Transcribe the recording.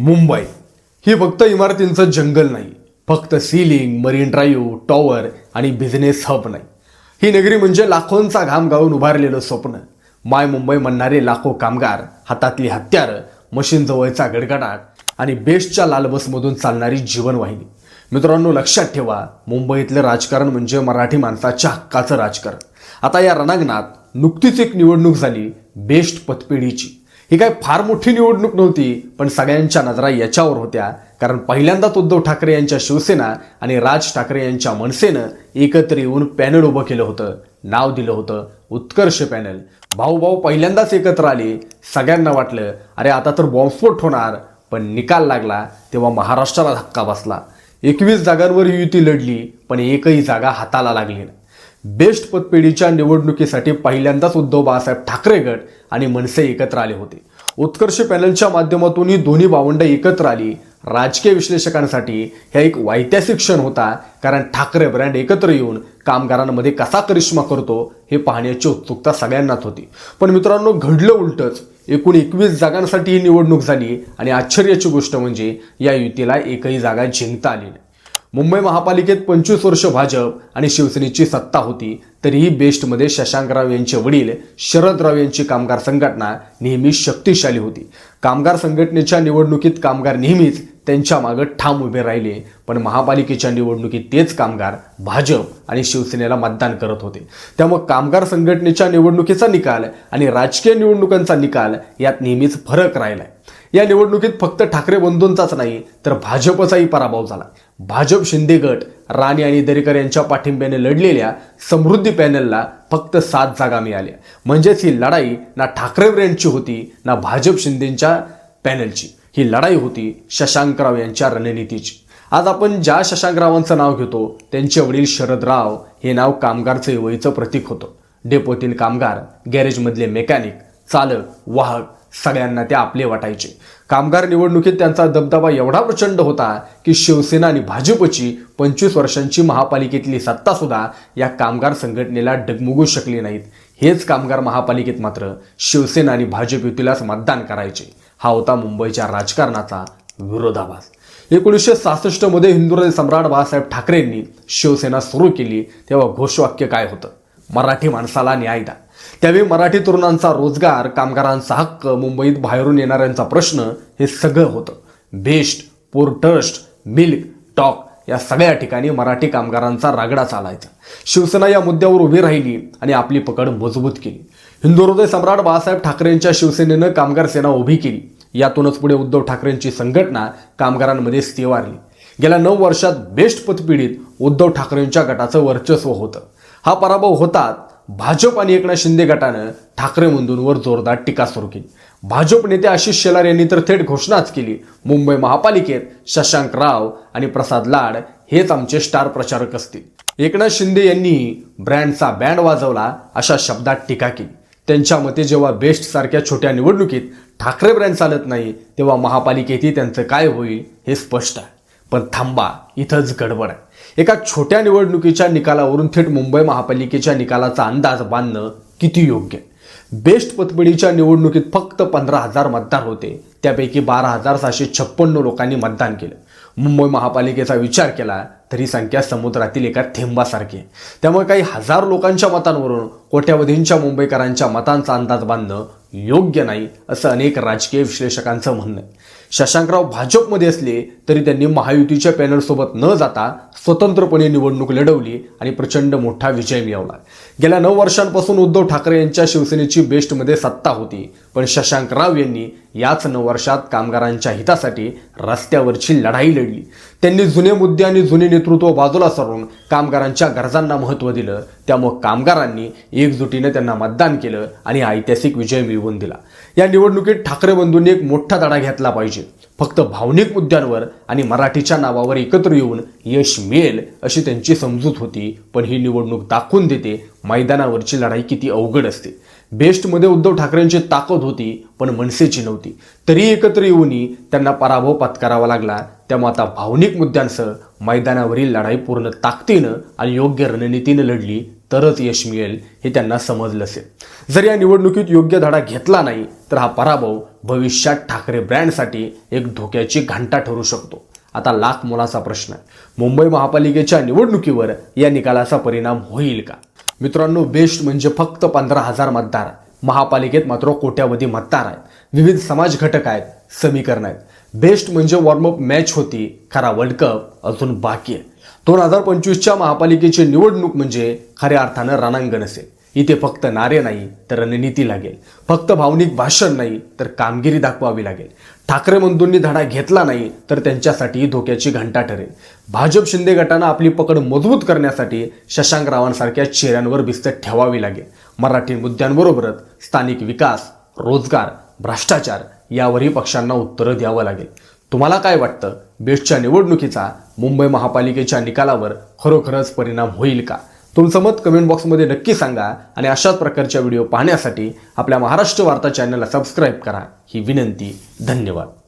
मुंबई. ही फक्त इमारतींचं जंगल नाही. फक्त सिलिंग मरीन ड्राईव्ह टॉवर आणि बिझनेस हब नाही. ही नगरी म्हणजे लाखोंचा घाम गाळून उभारलेलं स्वप्न. माय मुंबई म्हणणारे लाखो कामगार हातातली हत्यारं मशीन जवळचा गडगडाट आणि बेस्टच्या लालबसमधून चालणारी जीवनवाहिनी. मित्रांनो लक्षात ठेवा मुंबईतलं राजकारण म्हणजे मराठी माणसाच्या हक्काचं राजकारण. आता या रणांगणात नुकतीच एक निवडणूक झाली बेस्ट पतपेढीची. ही काय फार मोठी निवडणूक नव्हती पण सगळ्यांच्या नजरा याच्यावर होत्या. कारण पहिल्यांदाच उद्धव ठाकरे यांच्या शिवसेना आणि राज ठाकरे यांच्या मनसेनं एकत्र येऊन पॅनल उभं केलं होतं. नाव दिलं होतं उत्कर्ष पॅनल. भाऊ भाऊ पहिल्यांदाच एकत्र आले सगळ्यांना वाटलं अरे आता तर बॉम्बस्फोट होणार. पण निकाल लागला तेव्हा महाराष्ट्राला धक्का बसला. एकवीस जागांवर युती लढली पण एकही जागा हाताला लागली बेस्ट पतपेढीच्या निवडणुकीसाठी पहिल्यांदाच उद्धव बाळासाहेब ठाकरे गट आणि मनसे एकत्र आले होते. उत्कर्ष पॅनलच्या माध्यमातून ही दोन्ही भावंड एकत्र आली. राजकीय विश्लेषकांसाठी हा एक ऐतिहासिक क्षण होता कारण ठाकरे ब्रँड एकत्र येऊन कामगारांमध्ये कसा करिश्मा करतो हे पाहण्याची उत्सुकता सगळ्यांनाच होती. पण मित्रांनो घडलं उलटच. एकूण एकवीस जागांसाठी ही निवडणूक झाली आणि आश्चर्याची गोष्ट म्हणजे या युतीला एकही जागा जिंकता आली नाही. मुंबई महापालिकेत पंचवीस वर्ष भाजप आणि शिवसेनेची सत्ता होती तरीही बेस्टमध्ये शशांकराव यांचे वडील शरदराव यांची कामगार संघटना नेहमी शक्तिशाली होती. कामगार संघटनेच्या निवडणुकीत कामगार नेहमीच त्यांच्या मागं ठाम उभे राहिले पण महापालिकेच्या निवडणुकीत तेच कामगार भाजप आणि शिवसेनेला मतदान करत होते. त्यामुळे कामगार संघटनेच्या निवडणुकीचा निकाल आणि राजकीय निवडणुकांचा निकाल यात नेहमीच फरक राहिलाय. या निवडणुकीत फक्त ठाकरे बंधूंचाच नाही तर भाजपचाही पराभव झाला. भाजप शिंदे गट राणे आणि दरेकर यांच्या पाठिंब्याने लढलेल्या समृद्धी पॅनलला फक्त सात जागा मिळाल्या. म्हणजेच ही लढाई ना ठाकरे ब्रँडची होती ना भाजप शिंदेच्या पॅनलची. ही लढाई होती शशांकराव यांच्या रणनीतीची. आज आपण ज्या शशांकरावांचं नाव घेतो त्यांचे वडील शरदराव हे नाव कामगार चळवळीचं प्रतीक होतं. डेपोतील कामगार गॅरेजमधले मेकॅनिक चालक वाहक सगळ्यांना ते आपले वाटायचे. कामगार निवडणुकीत त्यांचा दबदबा एवढा प्रचंड होता की शिवसेना आणि भाजपची पंचवीस वर्षांची महापालिकेतली सत्तासुद्धा या कामगार संघटनेला डगमगू शकली नाहीत. हेच कामगार महापालिकेत मात्र शिवसेना आणि भाजप युतीलाच मतदान करायचे. हा होता मुंबईच्या राजकारणाचा विरोधाभास. एकोणीसशे सहासष्टमध्ये हिंदुराज सम्राट बाळासाहेब ठाकरेंनी शिवसेना सुरू केली तेव्हा घोषवाक्य काय होतं? मराठी माणसाला न्याय द्या. त्यावेळी मराठी तरुणांचा रोजगार कामगारांचा हक्क मुंबईत बाहेरून येणाऱ्यांचा प्रश्न हे सगळं होतं. बेस्ट पोर्टस्ट मिल्क टॉक या सगळ्या ठिकाणी मराठी कामगारांचा रागडा चालायचा. शिवसेना या मुद्द्यावर उभी राहिली आणि आपली पकड मजबूत केली. हिंदुहृदय सम्राट बाळासाहेब ठाकरेंच्या शिवसेनेनं कामगार सेना उभी केली. यातूनच पुढे उद्धव ठाकरेंची संघटना कामगारांमध्ये स्थिवारली गेल्या नऊ वर्षात बेस्ट पतपिढीत उद्धव ठाकरेंच्या गटाचं वर्चस्व होतं. हा पराभव होतात भाजप आणि एकनाथ शिंदे गटानं ठाकरे मुंदूंवर जोरदार टीका सुरू केली. भाजप नेते आशिष शेलार यांनी तर थेट घोषणाच केली. मुंबई महापालिकेत शशांक राव आणि प्रसाद लाड हेच आमचे स्टार प्रचारक असतील. एकनाथ शिंदे यांनी ब्रँडचा बँड वाजवला अशा शब्दात टीका केली. त्यांच्या मते जेव्हा बेस्ट सारख्या छोट्या निवडणुकीत ठाकरे ब्रँड चालत नाही तेव्हा महापालिकेतही त्यांचं काय होईल हे स्पष्ट आहे. पण थांबा इथंच गडबड आहे. एका छोट्या निवडणुकीच्या निकालावरून थेट मुंबई महापालिकेच्या निकालाचा अंदाज बांधणं किती योग्य? आहे बेस्ट पतपेढीच्या निवडणुकीत फक्त पंधरा हजार मतदार होते. त्यापैकी बारा हजार सहाशे छप्पन्न लोकांनी मतदान केलं. मुंबई महापालिकेचा विचार केला तर ही संख्या समुद्रातील एका थेंबासारखी आहे. त्यामुळे काही हजार लोकांच्या मतांवरून कोट्यावधींच्या मुंबईकरांच्या मतांचा अंदाज बांधणं योग्य नाही असं अनेक राजकीय विश्लेषकांचं म्हणणं आहे. शशांकराव भाजपमध्ये असले तरी त्यांनी महायुतीच्या पॅनलसोबत न जाता स्वतंत्रपणे निवडणूक लढवली आणि प्रचंड मोठा विजय मिळवला. गेल्या नऊ वर्षांपासून उद्धव ठाकरे यांच्या शिवसेनेची बेस्टमध्ये सत्ता होती पण शशांकराव यांनी याच नऊ वर्षात कामगारांच्या हितासाठी रस्त्यावरची लढाई लढली. त्यांनी जुने मुद्दे आणि जुने नेतृत्व बाजूला सरून कामगारांच्या गरजांना महत्त्व दिलं. त्यामुळे कामगारांनी एकजुटीनं त्यांना मतदान केलं आणि ऐतिहासिक विजय मिळवून दिला. या निवडणुकीत ठाकरे बंधूंनी एक मोठा धडा घेतला पाहिजे. फक्त भावनिक मुद्द्यांवर आणि मराठीच्या नावावर एकत्र येऊन यश मिळेल अशी त्यांची समजूत होती. पण ही निवडणूक दाखवून देते मैदानावरची लढाई किती अवघड असते. बेस्टमध्ये उद्धव ठाकरेंची ताकद होती पण मनसेची नव्हती. तरी एकत्र येऊनही त्यांना पराभव पत्करावा लागला. त्यामुळे आता भावनिक मुद्द्यांसह मैदानावरील लढाई पूर्ण ताकदीनं आणि योग्य रणनीतीनं लढली तरच यश मिळेल हे त्यांना समजलं असेल. जर या निवडणुकीत योग्य धडा घेतला नाही तर हा पराभव भविष्यात ठाकरे ब्रँडसाठी एक धोक्याची घंटा ठरू शकतो. आता लाख मोलाचा प्रश्न आहे. मुंबई महापालिकेच्या निवडणुकीवर या निकालाचा परिणाम होईल का? मित्रांनो बेस्ट म्हणजे फक्त पंधरा हजार मतदार महापालिकेत मात्र कोट्यावधी मतदार आहेत. विविध समाज घटक आहेत समीकरण आहेत. बेस्ट म्हणजे वॉर्मअप मॅच होती खरा वर्ल्ड कप अजून बाकी आहे. दोन हजार पंचवीसच्या महापालिकेची निवडणूक म्हणजे खऱ्या अर्थानं रणांगण असेल. इथे फक्त नारे नाही तर रणनीती लागेल. फक्त भावनिक भाषण नाही तर कामगिरी दाखवावी लागेल. ठाकरे बंधूंनी धडा घेतला नाही तर त्यांच्यासाठी धोक्याची घंटा ठरेल. भाजप शिंदे गटानं आपली पकड मजबूत करण्यासाठी शशांक रावांसारख्या चेहऱ्यांवर भिस्त ठेवावी लागेल. मराठी मुद्द्यांबरोबरच स्थानिक विकास रोजगार भ्रष्टाचार यावरही पक्षांना उत्तरं द्यावं लागेल. तुम्हाला काय वाटतं? बेस्टच्या निवडणुकीचा मुंबई महापालिकेच्या निकालावर खरोखरच परिणाम होईल का? तुमचं मत कमेंट बॉक्समध्ये नक्की सांगा आणि अशाच प्रकारच्या व्हिडिओ पाहण्यासाठी आपल्या महाराष्ट्र वार्ता चॅनलला सबस्क्राईब करा. ही विनंती. धन्यवाद.